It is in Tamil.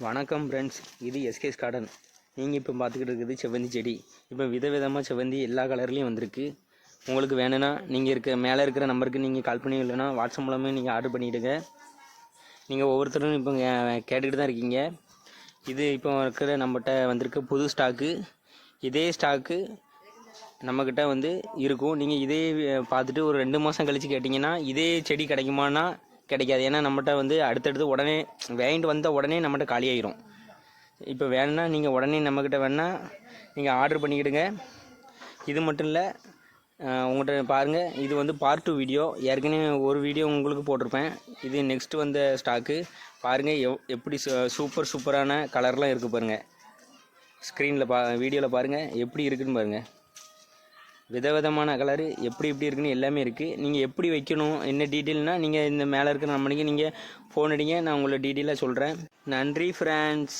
வணக்கம் ஃப்ரெண்ட்ஸ் இது எஸ்கேஸ் கார்டன் நீங்கள் இப்போ பார்த்துக்கிட்டு இருக்குது செவ்வந்தி செடி. இப்போ விதவிதமாக செவ்வந்தி எல்லா கலர்லேயும் வந்திருக்கு. உங்களுக்கு வேணும்னா நீங்கள் இருக்க மேலே இருக்கிற நம்பருக்கு நீங்கள் கால் பண்ணி இல்லைன்னா வாட்ஸ்அப் மூலமே நீங்கள் ஆர்டர் பண்ணிவிடுங்க நீங்கள் ஒவ்வொருத்தரும் இப்போ கே- கேட்டுக்கிட்டு தான் இருக்கீங்க. இது இப்போ இருக்கிற நம்மகிட்ட வந்திருக்க புது ஸ்டாக்கு இதே ஸ்டாக்கு நம்மக்கிட்ட வந்து இருக்கும். நீங்கள் இதே பார்த்துட்டு ஒரு ரெண்டு மாதம் கழித்து கேட்டிங்கன்னா இதே செடி கிடைக்குமானா கிடைக்காது. ஏன்னா நம்மகிட்ட வந்து அடுத்தடுத்து உடனே வாங்கிட்டு வந்த உடனே நம்மகிட்ட காலியாயிரும். இப்போ வேணுன்னா நீங்கள் உடனே நம்மக்கிட்ட வேணால் நீங்கள் ஆர்டர் பண்ணிக்கிடுங்க. இது மட்டும் இல்லை உங்கள்கிட்ட பாருங்கள் இது வந்து பார்ட் டூ வீடியோ ஏற்கனவே ஒரு வீடியோ உங்களுக்கு போட்டிருப்பேன். இது நெக்ஸ்ட்டு வந்த ஸ்டாக்கு பாருங்கள் எவ் எப்படி சூப்பர் சூப்பரான கலர்லாம் இருக்குது பாருங்கள் ஸ்க்ரீனில் பா வீடியோவில் பாருங்கள் எப்படி இருக்குதுன்னு பாருங்கள் விதவிதமான கலரு எப்படி எப்படி இருக்குன்னு எல்லாமே இருக்குது நீங்கள் எப்படி வைக்கணும் என்ன டீட்டெயில்னால் நீங்கள் இந்த மேலே இருக்கிற நம்பருக்கு நீங்கள் ஃபோன் அடிங்க நான் உங்களை டீட்டெயிலாக சொல்கிறேன் நன்றி ஃப்ரெண்ட்ஸ்